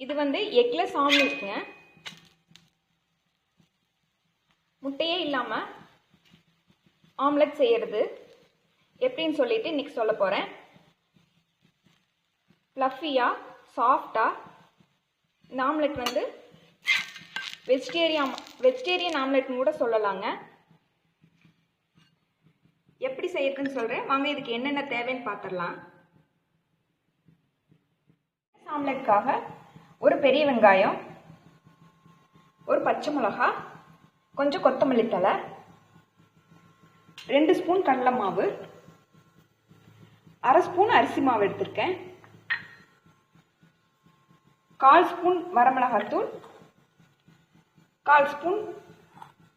இது வந்து எக்லெஸ் ஆம்லெட்டுங்க முட்டையே இல்லாமல் ஆம்லெட் செய்கிறது எப்படின்னு சொல்லிட்டு இன்னைக்கு சொல்ல போகிறேன் ஃப்ளஃபியாக சாஃப்டாக இந்த ஆம்லெட் வந்து வெஜிடேரியன் வெஜிடேரியன் ஆம்லெட்னு கூட சொல்லலாங்க. எப்படி செய்யறதுன்னு சொல்கிறேன் வாங்க இதுக்கு என்னென்ன தேவைன்னு பார்த்துடலாம் ஆம்லெட்காக ஒரு பெரிய வெங்காயம் ஒரு பச்சை மிளகா கொஞ்சம் கொத்தமல்லி தழை ரெண்டு ஸ்பூன் கடலை மாவு அரை ஸ்பூன் அரிசி மாவு எடுத்திருக்கேன். கால் ஸ்பூன் வரமிளகாத்தூள் கால் ஸ்பூன்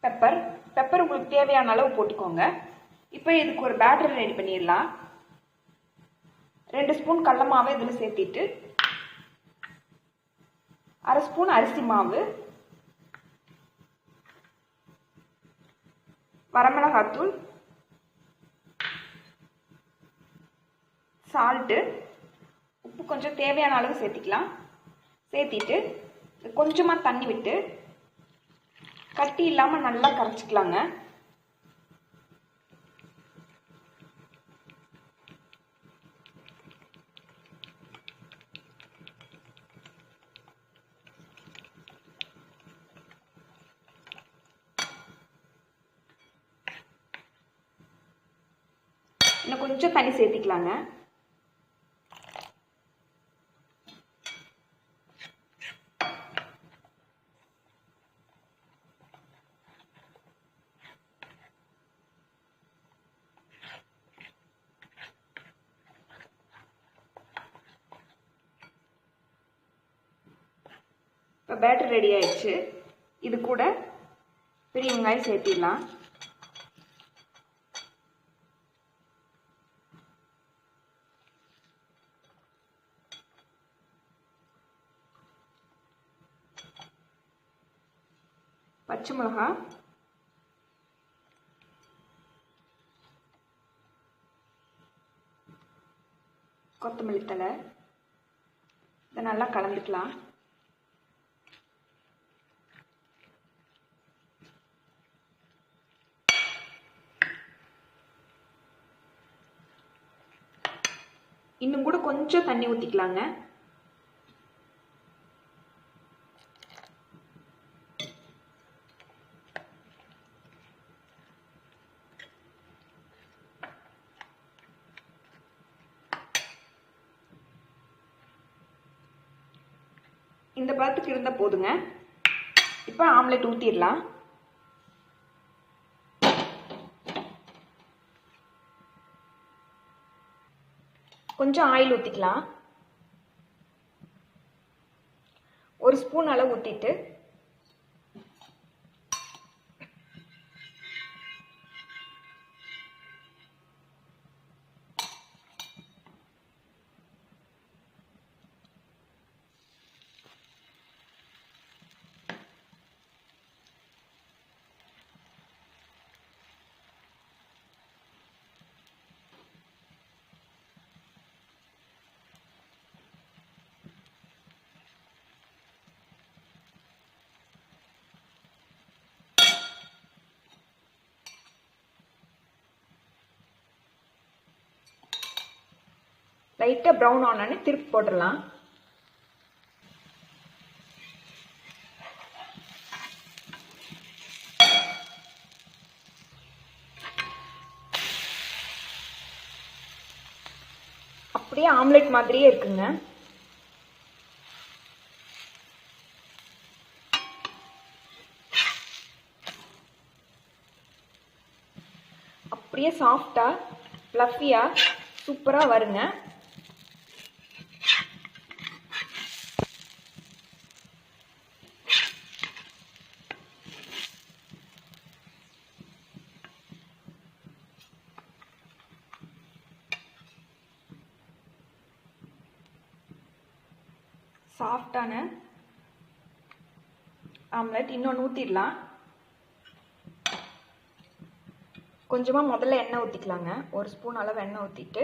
பெப்பர். பெப்பர் உங்களுக்கு தேவையான அளவு போட்டுக்கோங்க. இப்போ இதுக்கு ஒரு பேட்டரி ரெடி பண்ணிடலாம். ரெண்டு ஸ்பூன் கடல மாவை இதில் சேர்த்திட்டு அரை ஸ்பூன் அரிசி மாவு வரமிளகாத்தூள் சால்ட்டு உப்பு கொஞ்சம் தேவையான அளவு சேர்த்திக்கலாம். சேர்த்திட்டு கொஞ்சமாக தண்ணி விட்டு கட்டி இல்லாமல் நல்லா கரைச்சிக்கலாங்க. இன்னும் கொஞ்சம் தண்ணி சேர்த்திக்கலாங்க. இப்போ பேட்டர் ரெடி ஆயிடுச்சு. இது கூட பெரிய வெங்காயம் சேர்த்திடலாம். பச்சை மிளகா. கொத்தமல்லி தழை. இதை நல்லா கலந்துக்கலாம். இன்னும் கூட கொஞ்சம் தண்ணி ஊற்றிக்கலாங்க இந்த பதத்துக்கு இருந்தால் போதுங்க. இப்போ ஆம்லெட் ஊற்றிடலாம் கொஞ்சம் ஆயில் ஊற்றிக்கலாம் ஒரு ஸ்பூன் அளவு ஊற்றிட்டு லைட்டாக ப்ரௌன் ஆனோன்னு திருப்பி போட்டுடலாம். அப்படியே ஆம்லெட் மாதிரியே இருக்குங்க. அப்படியே சாஃப்டாக ஃப்ளஃபியாக சூப்பராக வருங்க. சாஃப்டான ஆம்லெட் இன்னொன்று ஊற்றிடலாம் கொஞ்சமாக முதல்ல எண்ணெய் ஊற்றிக்கலாங்க ஒரு ஸ்பூன் அளவு எண்ணெய் ஊற்றிட்டு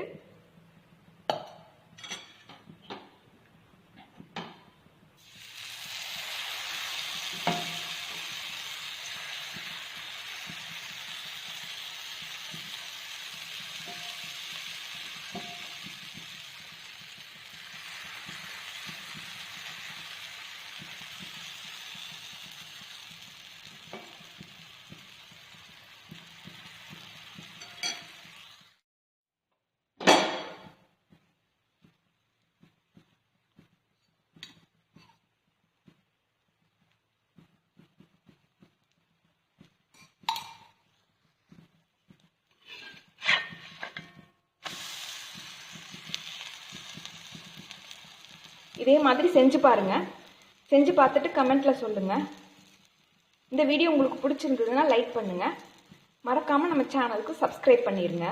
இதே மாதிரி செஞ்சு பாருங்கள் செஞ்சு பார்த்துட்டு கமெண்ட்டில் சொல்லுங்கள் இந்த வீடியோ உங்களுக்கு பிடிச்சிருந்ததுன்னா லைக் பண்ணுங்கள் மறக்காமல் நம்ம சேனலுக்கு சப்ஸ்கிரைப் பண்ணிடுங்க